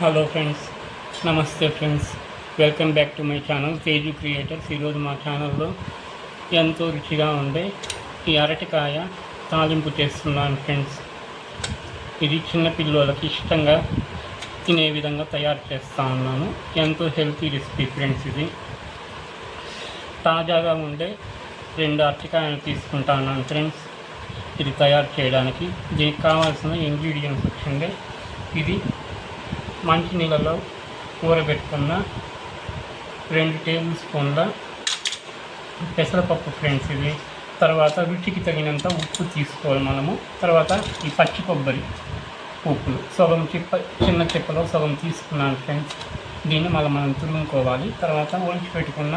Hello friends నమస్తే friends welcome back to my channel Teju creators ఈరోజు మా ఛానల్లో ఎంతో రుచిగా ఉండే ఈ అరటికాయ తాలింపు చేస్తున్నాను ఫ్రెండ్స్ ఇది చిన్నపిల్లలకి ఇష్టంగా తినే విధంగా తయారు చేస్తా ఉన్నాను. ఎంతో హెల్తీ రెసిపీ ఫ్రెండ్స్ ఇది. తాజాగా ఉండే రెండు అరటికాయలు తీసుకుంటాను ఫ్రెండ్స్ ఇది తయారు చేయడానికి దీనికి కావాల్సిన ఇంగ్రీడియంట్స్ వచ్చింది. ఇది మంచి నీళ్ళలో ఊరబెట్టుకున్న రెండు టేబుల్ స్పూన్ల పెసరపప్పు ఫ్రెండ్స్ ఇది తర్వాత రుచికి తగినంత ఉప్పు తీసుకోవాలి మనము. తర్వాత ఈ పచ్చి కొబ్బరి ఉప్పులు. సగం చిప్ప చిన్న చిప్పలో సగం తీసుకున్నాను ఫ్రెండ్స్. దీన్ని మళ్ళీ మనం తురుముకోవాలి. తర్వాత ఒలిచి పెట్టుకున్న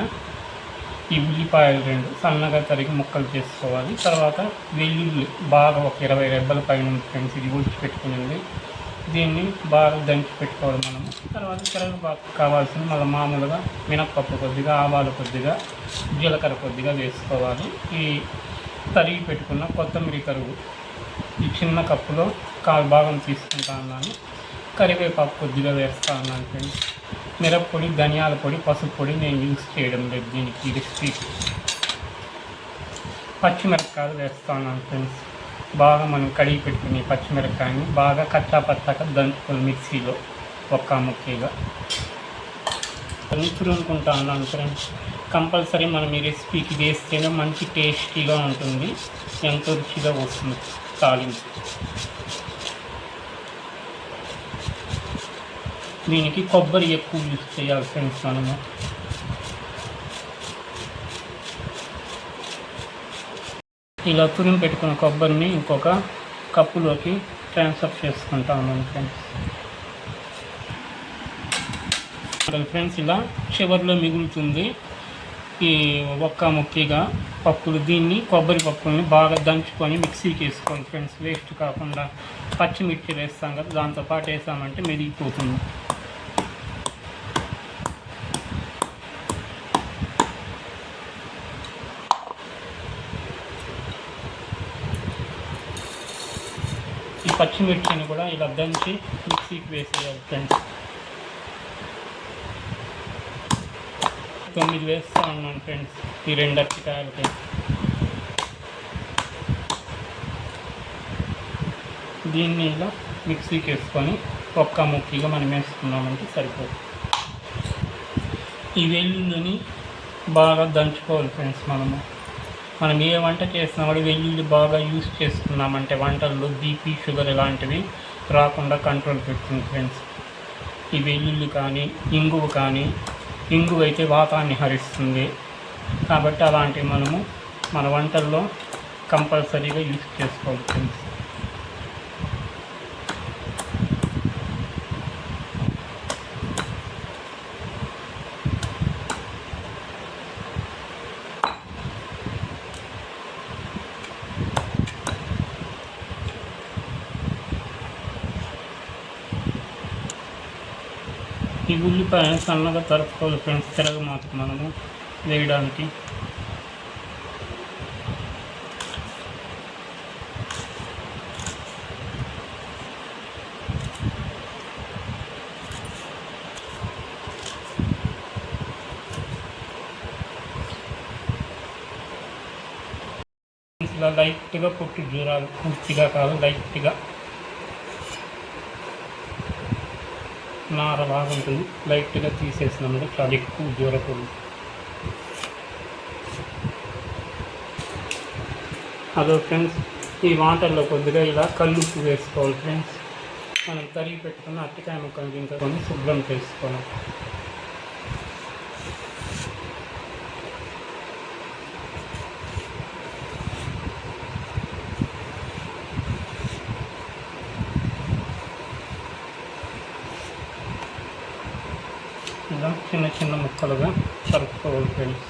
ఈ ఉల్లిపాయలు రెండు సన్నగా తరిగి ముక్కలు చేసుకోవాలి. తర్వాత వెల్లుల్లి బాగా ఒక ఇరవై రెబ్బల పైన ఫ్రెండ్స్. ఇది ఒలిచి పెట్టుకునేది దీన్ని బాగా దంచి పెట్టుకోవాలి మనము తర్వాత కరివేపాకు కావాల్సిన మళ్ళీ మామూలుగా మినప్పప్పు కొద్దిగా ఆవాలు కొద్దిగా జీలకర్ర కొద్దిగా వేసుకోవాలి. ఈ తరిగి పెట్టుకున్న కొత్తిమీర కరువు ఈ చిన్న కప్పులో కాలు భాగం తీసుకుంటా ఉన్నాను. కరివేపాకు కొద్దిగా వేస్తా ఉన్నాను ఫ్రెండ్స్. మిరప్పొడి ధనియాల పొడి పసుపు పొడి నేను యూస్ చేయడం లేదు దీనికి ఈ రెసిపీకి. పచ్చిమిరపకాయలు వేస్తా ఉన్నాను ఫ్రెండ్స్. బాగా మనం కడిగి పెట్టుకుని పచ్చిమిరపకాయని బాగా కచ్చా పచ్చాక దంచుకొని మిక్సీలో ఒక్క ముక్కగా. తురుముకుంటా ఉన్నాను ఫ్రెండ్స్. కంపల్సరీ మనం ఈ రెసిపీకి వేస్తేనే మంచి టేస్టీగా ఉంటుంది. ఎంతో రుచిగా వస్తుంది తాలింపు. దీనికి కొబ్బరి ఎక్కువ యూస్ చేయాలి ఫ్రెండ్స్ మనము. ఇలా తురిమి పెట్టుకున్న కొబ్బరిని ఇంకొక కప్పులోకి ట్రాన్స్ఫర్ చేసుకుంటా ఉన్నాను ఫ్రెండ్స్ ఫ్రెండ్స్ ఇలా చివరిలో మిగులుతుంది. ఈ ఒక్క ముక్కిగా పప్పులు దీన్ని కొబ్బరి పప్పుల్ని బాగా దంచుకొని మిక్సీకి వేసుకోండి ఫ్రెండ్స్ వేస్ట్ కాకుండా పచ్చిమిర్చి వేస్తాం కదా దాంతోపాటు వేసామంటే మెరిగిపోతుంది ఈ పచ్చిమిర్చిని కూడా ఇలా దంచి మిక్సీకి వేసేయాలి ఫ్రెండ్స్ తొమ్మిది వేస్తా ఉన్నాను ఫ్రెండ్స్ ఈ రెండు అరటికాయలకి దీన్ని ఇలా మిక్సీకి వేసుకొని ఒక్క ముక్కగా మనం వేసుకున్నామంటే సరిపోతుంది ఈ వెల్లుల్లిని బాగా దంచుకోవాలి ఫ్రెండ్స్ మనము. మనం ఏ వంట చేసినా కూడా వెల్లుల్లి బాగా యూస్ చేసుకున్నామంటే వంటల్లో బీపీ షుగర్ ఇలాంటివి రాకుండా కంట్రోల్ పెడుతుంది ఫ్రెండ్స్. ఈ వెల్లుల్లి కానీ ఇంగువ కానీ ఇంగువ అయితే వాతాన్ని హరిస్తుంది. కాబట్టి అలాంటివి మనము మన వంటల్లో కంపల్సరీగా యూస్ చేసుకోవాలి ఫ్రెండ్స్. ఈ ఉల్లిపాయ సన్నగా తరుపుకోవాలి ఫ్రెండ్స్. తిరగమాత మనము వేయడానికి. ఇలా లైట్గా పుట్టి జూరాలు. పూర్తిగా కాదు లైట్గా. నార బాగుంటుంది లైట్గా తీసేసినామంటే చాలా ఎక్కువ దూరకూడదు హలో ఫ్రెండ్స్ ఈ వాటర్లో కొద్దిగా ఇలా కల్లుప్పు వేసుకోవాలి ఫ్రెండ్స్. మనం తరిగి పెట్టుకున్న అట్టికాయ ముక్కలు దించుకొని శుభ్రం చేసుకోవాలి ఇలా చిన్న చిన్న ముక్కలుగా తరుపుకోవాలి ఫ్రెండ్స్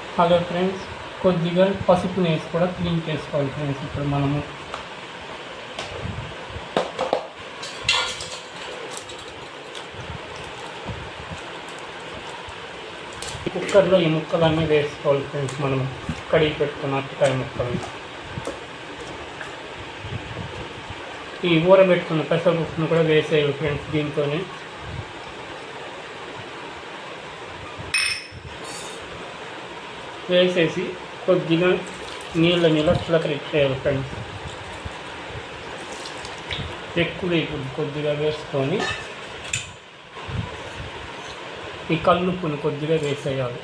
హలో ఫ్రెండ్స్ కొద్దిగా పసుపు వేసి కూడా క్లీన్ చేసుకోవాలి ఫ్రెండ్స్. ఇప్పుడు మనము కుక్కర్లో ఈ ముక్కలన్నీ వేసుకోవాలి ఫ్రెండ్స్ మనం కడిగి పెట్టుకున్న అరటికాయ ముక్కలు. ఈ ఊరబెట్టుకున్న పెసరపప్పును కూడా వేసేయాలి ఫ్రెండ్స్ దీంతోనే. వేసేసి కొద్దిగా నీళ్ళ మీద చిలకరిచ్చేయాలి ఫ్రెండ్స్. ఎక్కువ ఇప్పుడు కొద్దిగా వేసుకొని ఈ కల్లుప్పును కొద్దిగా వేసేయాలి.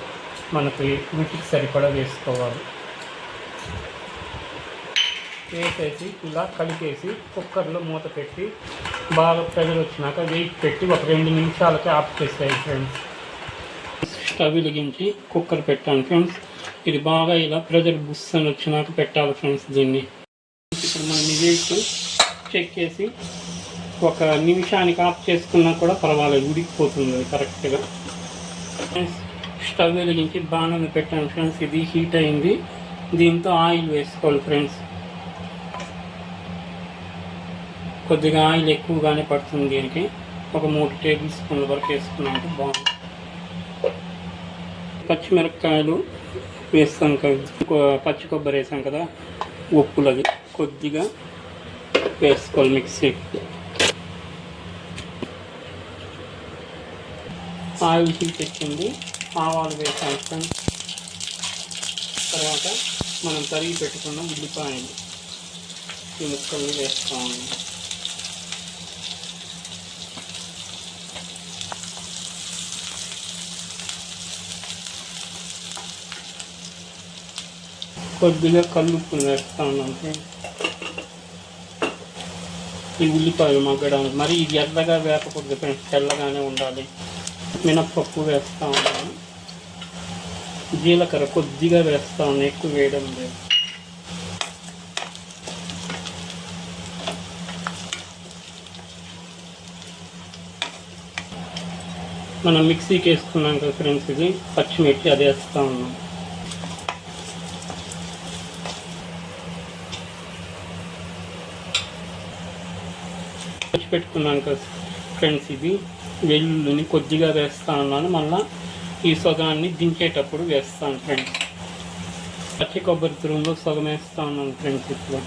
మనకి వీటికి సరిపడా వేసుకోవాలి. వేసేసి ఇలా కలిపేసి కుక్కర్లో మూత పెట్టి బాగా ప్రెజర్ వచ్చినాక వెయిట్ పెట్టి ఒక రెండు నిమిషాలకి ఆఫ్ చేసేయాలి ఫ్రెండ్స్. స్టవ్ వెలిగించి కుక్కర్ పెట్టాను ఫ్రెండ్స్. ఇది బాగా ఇలా ప్రెజర్ బుస్ అని వచ్చినాక పెట్టాలి ఫ్రెండ్స్ దీన్ని. ఇప్పుడు మనం రిజల్ట్ చెక్ చేసి ఒక నిమిషానికి ఆఫ్ చేసుకున్నా కూడా పర్వాలేదు ఉడికిపోతుంది కరెక్ట్గా. ఫ్రెండ్స్ స్టవ్ వెలిగించి బాణం పెట్టాను ఫ్రెండ్స్ ఇది హీట్ అయింది. దీంతో ఆయిల్ వేసుకోవాలి ఫ్రెండ్స్. కొద్దిగా ఆయిల్ ఎక్కువగానే పడుతుంది దీనికి. ఒక మూడు టేబుల్ స్పూన్ల వరకు వేసుకున్నామంటే బాగుంది. పచ్చిమిరపకాయలు వేస్తాం కదా పచ్చి కొబ్బరి వేసాం కదా ఉప్పులది కొద్దిగా వేసుకోవాలి మిక్సీ. ఆయిల్ హీట్ ఎక్కింది ఆవాలు వేసాం తర్వాత మనం తరిగి పెట్టుకున్న ఉల్లిపాయలు. ఈ ముక్కలు వేస్తాము కొద్దిగా కల్లుప్పు వేస్తా ఉన్నాం ఈ ఉల్లిపాయలు మగ్గడానికి. మరి ఇది ఎర్రగా వేపకూడదు ఫ్రెండ్స్. తెల్లగానే ఉండాలి. మినప్పప్పు వేస్తా ఉన్నాను జీలకర్ర కొద్దిగా వేస్తా ఉన్నాను ఎక్కువ వేయడం లేదు మనం మిక్సీకి వేసుకున్నాం కదా ఫ్రెండ్స్ ఇది పచ్చిమిర్చి అది వేస్తా ఉన్నాం పెట్టుకున్నాను కదా ఫ్రెండ్స్ ఇది వెల్లుల్లిని కొద్దిగా వేస్తా ఉన్నాను మళ్ళీ ఈ సొగాన్ని దించేటప్పుడు వేస్తాను ఫ్రెండ్స్. పచ్చి కొబ్బరి తురుములో సగం వేస్తా ఉన్నాను ఫ్రెండ్స్ ఇప్పుడు.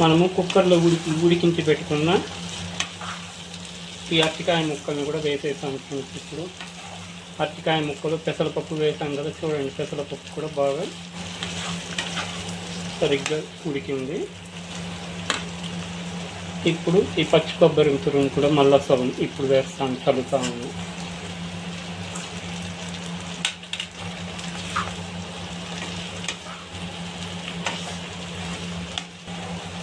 మనము కుక్కర్లో ఉడికి ఉడికించి పెట్టుకున్న ఈ అరటికాయ ముక్కల్ని కూడా వేసేసాం ఫ్రెండ్స్ ఇప్పుడు. అరటికాయ ముక్కలు పెసరపప్పు వేసాం కదా చూడండి పెసరపప్పు కూడా బాగా సరిగ్గా ఉడికింది. ఇప్పుడు ఈ పచ్చి కొబ్బరి తురుము కూడా మళ్ళీ సగం ఇప్పుడు వేస్తాను చల్లుతాము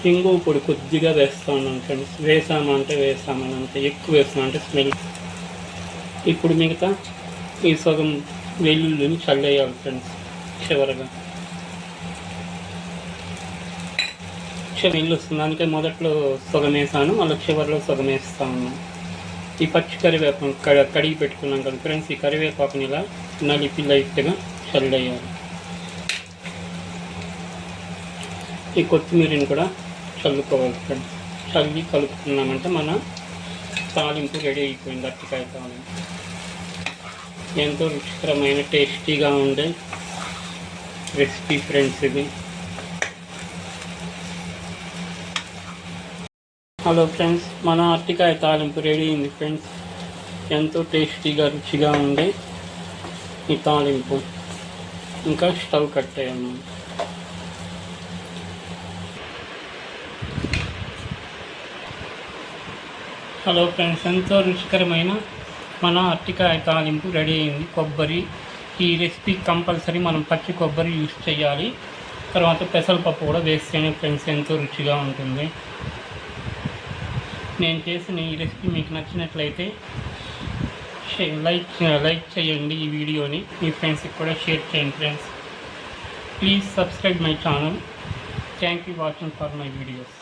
ఇంగు పొడి కొద్దిగా వేస్తా అనుకోండి ఫ్రెండ్స్. వేసామంటే వేసామని అంటే ఎక్కువ వేసామంటే స్మెల్. ఇప్పుడు మిగతా ఈ సగం వెల్లుల్లిని చల్లేయాలి ఫ్రెండ్స్ చివరగా. నీళ్ళు వస్తుంది. అందుకే మొదట్లో సగం వేసాను మళ్ళీ చివరిలో సగం వేస్తా ఉన్నాను ఈ పచ్చి కరివేపాకు కడిగి పెట్టుకున్నాం కదా ఫ్రెండ్స్ ఈ కరివేపాకుని ఇలా నలిపి లైట్గా చల్లేయాలి ఈ కొత్తిమీరని కూడా చల్లుకోవాలి ఫ్రెండ్స్ చల్లి కలుపుకున్నామంటే మన తాలింపు రెడీ అయిపోయింది అరటికాయ తాలింపు. ఎంతో రుచికరమైన టేస్టీగా ఉండే రెసిపీ ఫ్రెండ్స్ ఇది. హలో ఫ్రెండ్స్ మన అరటికాయ తాలింపు రెడీ అయింది ఫ్రెండ్స్ ఎంతో టేస్టీగా రుచిగా ఉండే ఈ తాలింపు. ఇంకా స్టవ్ కట్టేయము హలో ఫ్రెండ్స్ ఎంతో రుచికరమైన మన అరటికాయ తాలింపు రెడీ అయింది. కొబ్బరి. ఈ రెసిపీ కంపల్సరీ మనం పచ్చి కొబ్బరి యూస్ చేయాలి. తర్వాత పెసరపప్పు కూడా వేస్తేనే ఫ్రెండ్స్ ఎంతో రుచిగా ఉంటుంది. నేను చేసిన ఈ రెసిపీ మీకు నచ్చినట్లయితే లైక్ లైక్ చేయండి ఈ వీడియోని. మీ ఫ్రెండ్స్కి కూడా షేర్ చేయండి friends. Please subscribe my channel. Thank you watching for my videos.